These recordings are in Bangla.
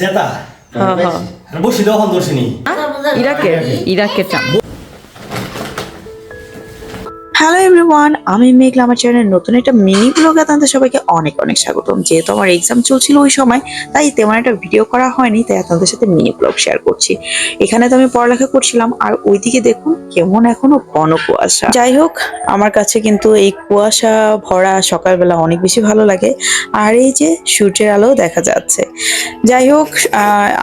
জেতা। হ্যাঁ হ্যাঁ। বসি ইরাকের ইরাকের চাম হ্যালো এভরিওয়ান আমি মেঘলা আমার চ্যানেলের নতুন একটা মিনি ব্লগে আপনাদের সবাইকে অনেক অনেক স্বাগতম। যেহেতু আমার এক্সাম চলছিল ওই সময় তাই তেমন একটা ভিডিও করা হয়নি তাই আপনাদের সাথে মিনি ব্লগ শেয়ার করছি। এখানে তো আমি পড়ালেখা করছিলাম আর ওইদিকে দেখুন কেমন এখনও ঘন কুয়াশা। যাই হোক আমার কাছে কিন্তু এই কুয়াশা ভরা সকালবেলা অনেক বেশি ভালো লাগে। আর এই যে সূর্যের আলো দেখা যাচ্ছে। যাই হোক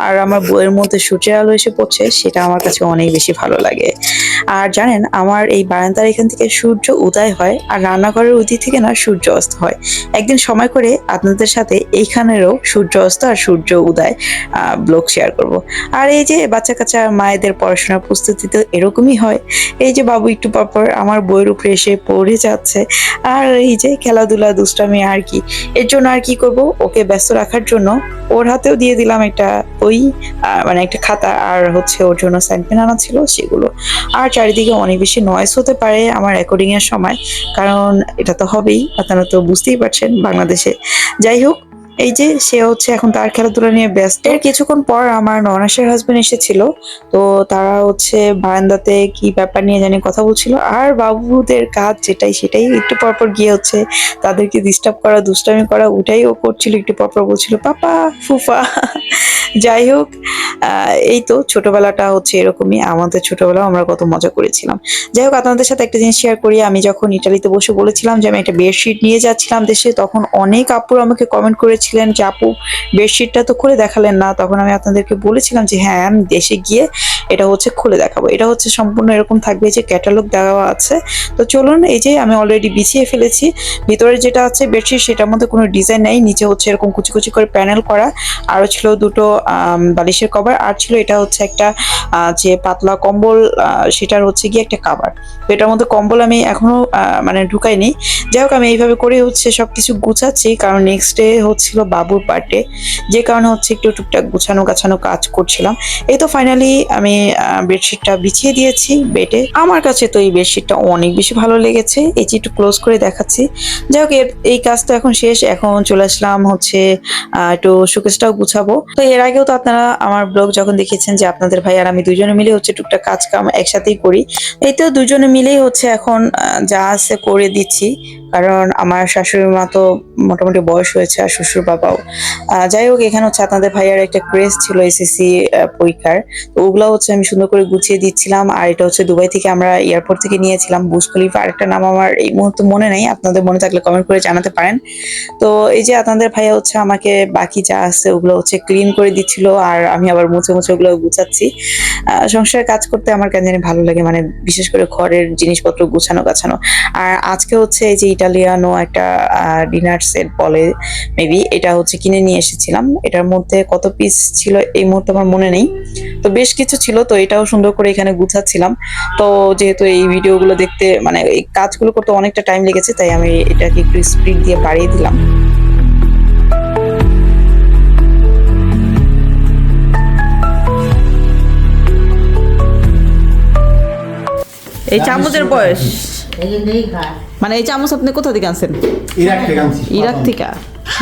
আর আমার বইয়ের মধ্যে সূর্যের আলো এসে পড়ছে, সেটা আমার কাছে অনেক বেশি ভালো লাগে। আর জানেন আমার এই বারান্দার এখান থেকে সূর্য উদয় হয় আর রান্নাঘরের ওই দিক থেকে না সূর্য অস্ত হয়। একদিন সময় করে আপনাদের সাথে এইখানেরও সূর্য অস্ত আর সূর্য উদয় ব্লগ শেয়ার করব। আর এই যে বাচ্চা কাচ্চা মায়েদের পড়াশোনার প্রস্তুতি তো এরকমই হয়। এই যে বাবু একটু পরপর আমার বইয়ের উপরে এসে পড়ে যাচ্ছে। আর এই যে খেলাধুলা দুষ্টামি আর কি এর জন্য আর কি করব? ওকে ব্যস্ত রাখার জন্য ওর হাতেও দিয়ে দিলাম একটা আহ, মানে একটা খাতা আর হচ্ছে ওর জন্য স্যান্ডপেন আনা ছিল সেগুলো। আর চারিদিকে অনেক বেশি নয়েস হতে পারে আমার রেকর্ডিংয়ের সময়। কারণ এটা তো হবেই, আপনারা তো বুঝতেই পারছেন বাংলাদেশে। যাই হোক এই যে সে হচ্ছে এখন তার খেলাধুলা নিয়ে ব্যস্ত। এর কিছুক্ষণ পর আমার ননাসের হাজবেন্ড এসেছিল। তো তারা হচ্ছে বারান্দাতে কি ব্যাপার নিয়ে জানি কথা বলছিল। আর বাবুদের কাজ যেটাই সেটাই। একটু পরপর গিয়ে হচ্ছে তাদেরকে ডিস্টার্ব করা, দুষ্টামি করা, ওটাই ও করছিল। একটু পরপর বলছিল, পাপা, ফুফা, যাই হোক এই তো ছোটবেলাটা হচ্ছে এরকমই। আমাদের ছোটবেলাও আমরা কত মজা করেছিলাম। যাই হোক, আপনাদের সাথে একটা জিনিস শেয়ার করি। আমি যখন ইটালিতে বসে বলেছিলাম যে, আমি একটা বেডশিট নিয়ে যাচ্ছিলাম দেশে, তখন অনেক আপুর আমাকে কমেন্ট করেছিলেন যে, আপু, বেডশিটটা তো খুলে দেখালেন না। তখন আমি আপনাদেরকে বলেছিলাম যে হ্যাঁ আমি দেশে গিয়ে এটা হচ্ছে খুলে দেখাবো। এটা হচ্ছে সম্পূর্ণ এরকম থাকবে যে, ক্যাটালগ দেওয়া আছে। তো চলুন, এই যে আমি অলরেডি বিছিয়ে ফেলেছি। ভিতরে যেটা আছে বেডশিট, সেটার মধ্যে কোনো ডিজাইন নেই। নিচে হচ্ছে এরকম কুচি কুচি করে প্যানেল করা। আরও ছিল দুটো বালিশের কভার। আর ছিল এটা হচ্ছে একটা যে পাতলা কম্বল সেটার হচ্ছে গিয়ে একটা কাভার। তো এটার মধ্যে কম্বল আমি এখনও মানে ঢুকাইনি। যাই হোক, আমি এইভাবে করে হচ্ছে সব কিছু গুছাচ্ছি। কারণ নেক্সট ডে হচ্ছিল বাবুর বার্থডে যে কারণে হচ্ছে একটু টুকটাক গুছানো গাছানো কাজ করছিলাম। এই তো ফাইনালি আমি বেডশিটটা বিছিয়ে দিয়েছি বেডে আমার কাছে তো এই বেডশিটটা অনেক বেশি ভালো লেগেছে, এই যে একটু ক্লোজ করে দেখাচ্ছি। যাই হোক এই কাজ তো এখন শেষ, এখন চলে আসলাম হচ্ছে একটু শোকেসটাও গুছাবো। তো এর আগেও তো আপনারা আমার ব্লগ যখন দেখেছেন যে আপনাদের ভাই আর আমি দুজনে মিলে হচ্ছে টুকটাক কাজ কাম একসাথেই করি, এই তো দুজনে মিলেই হচ্ছে এখন যা আছে করে দিচ্ছি। কারণ আমার শাশুড়ি মা তো মোটামুটি বয়স হয়েছে আর শ্বশুর বাবাও আহ, যাই হোক এখানে হচ্ছে আপনাদের ভাইয়ার একটা ক্রেজ ছিল এসএসসি পরীক্ষার। তো ওগুলো হচ্ছে আমি সুন্দর করে গুছিয়ে দিচ্ছিলাম। আর এটা হচ্ছে দুবাই থেকে আমরা এয়ারপোর্ট থেকে নিয়েছিলাম। বুজ খলিফা আরেকটা নাম আমার এই মুহূর্তে মনে নেই। আপনাদের মনে থাকলে কমেন্ট করে জানাতে পারেন। তো এই যে আপনাদের ভাইয়া হচ্ছে আমাকে বাকি যা আছে ওগুলো হচ্ছে ক্লিন করে দিচ্ছিল। আর আমি আবার মুছে মুছে ওগুলো গুছাচ্ছি। আহ, সংসারে কাজ করতে আমার কেন জানি ভালো লাগে। মানে বিশেষ করে ঘরের জিনিসপত্র গুছানো গাছানো। আর আজকে হচ্ছে এই যে ইটালিয়ানো একটা ডিনার সেট বলে মেবি এটা হচ্ছে কিনে নিয়ে এসেছিলাম এটার মধ্যে কত পিস ছিল এই মুহূর্তে আমার মনে নেই তো বেশ কিছু ছিল তো এটাও সুন্দর করে এখানে গুছাচ্ছিলাম তো যেহেতু এই ভিডিওগুলো দেখতে মানে এই কাজগুলো করতে অনেকটা টাইম লেগেছে তাই আমি এটাকে একটু স্পিড দিয়ে বাড়িয়ে দিলাম এই চামচের বয়স মানে এই চামচ আপনি কোথা থেকে আনছেন ইরাক থেকে আনছি ইরাক থেকে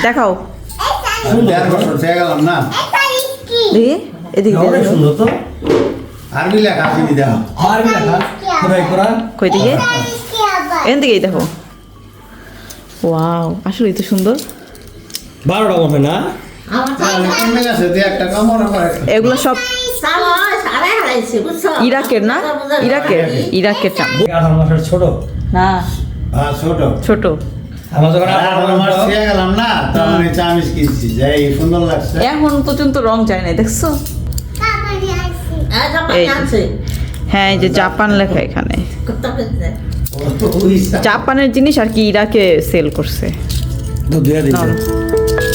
দেখাও। হয়ে কই দিকে? এখান থেকেই দেখো। ওয়াও আসলে তো সুন্দর। বারোটা না? করে এগুলো সব ইরাকের না? ইরাকের ইরাকের চামচ ছোট? না। হ্যাঁ ছোট। ছোট। আমার যখন আর আঠারো আমার মাস ছিঁড়ে গেলাম না তখন এই চামিচ কিনছি যে এই সুন্দর লাগছে। এখন পর্যন্ত রং যায় নাই দেখছ? হ্যাঁ এই যে জাপান লেখা এখানে। জাপানের জিনিস আর কি ইরাকে সেল করছে। দুয়া।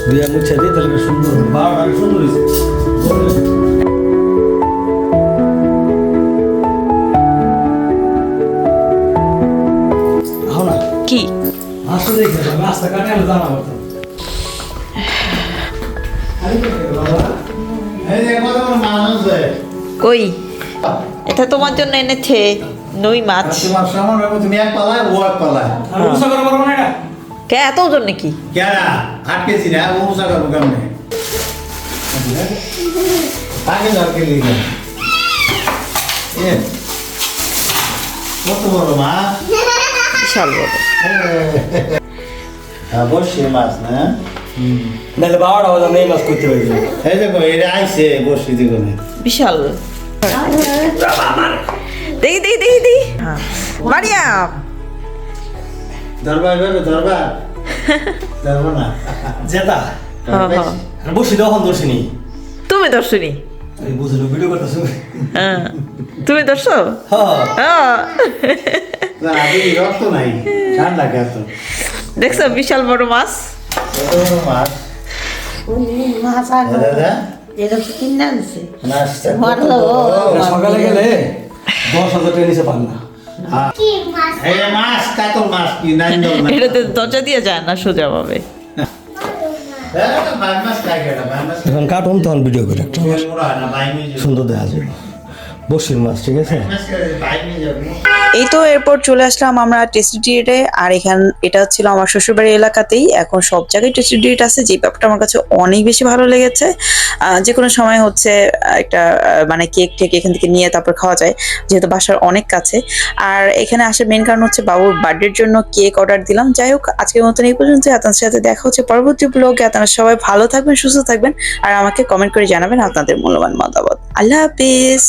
দুয়া মুছে দিই তাহলে সুন্দর সুন্দর কই? এটা তোমার জন্য এনেছে নই মাছ। তুমি এক পালায় ও এক কে এত ওজন নাকি? কেডা আটকেছি না ও উষা করব কেমনে আগে দরকার লিখে কত বড় মাছ বিশাল বড়। হ্যাঁ বসে মাছ না? নাহলে বারোটা বাজে আমি এই মাছ করতে পারি। এই দেখো এটা আইসে বসি দিগুনে বিশাল। দেখি দেখি দেখি দেখি। হ্যাঁ। মারিয়াম। ধরবা এভাবে ধরবা ধরবো না। জেতা। হ্যাঁ, হ্যাঁ। বসি দর্শিনি। তুমি দর্শনী? বুঝলো ভিডিও করতেছো। হ্যাঁ। তুমি দর্শো? হ্যাঁ। হ্যাঁ। দেখছ বিশাল বড় মাছ। মাছ মাছ দাদা? এটা তো কিনে আনছে মাছটা কত? মারলো। বড়। এটা সকালে গেলে দশ হাজার টাকা নিচে পান না। এই যে মাছ কাতল মাছ কি? নাই দল না এটাতে দরজা দিয়ে যায় না সোজা ভাবে। হ্যাঁ, কাটুন তখন ভিডিও করে সুন্দর দেখা যাবে বসির মাছ, ঠিক আছে? এই তো এরপর চলে আসলাম আমরা টেস্টি ডিয়েটে আর এখান, এটা ছিল আমার শ্বশুরবাড়ির এলাকাতেই, এখন সব জায়গায় টেস্টি ডিয়েট আছে যে ব্যাপারটা আমার কাছে অনেক বেশি ভালো লেগেছে। যে কোনো সময় হচ্ছে একটা মানে কেক টেক এখান থেকে নিয়ে তারপর খাওয়া যায়, যেহেতু বাসার অনেক কাছে। আর এখানে আসার মেন কারণ হচ্ছে বাবুর বার্থডের জন্য কেক অর্ডার দিলাম। যাই হোক, আজকের মতন এই পর্যন্ত আপনার সাথে দেখা হচ্ছে পরবর্তী ব্লগে আপনারা সবাই ভালো থাকবেন, সুস্থ থাকবেন, আর আমাকে কমেন্ট করে জানাবেন আপনাদের মূল্যবান মতামত। আল্লাহ হাফিজ!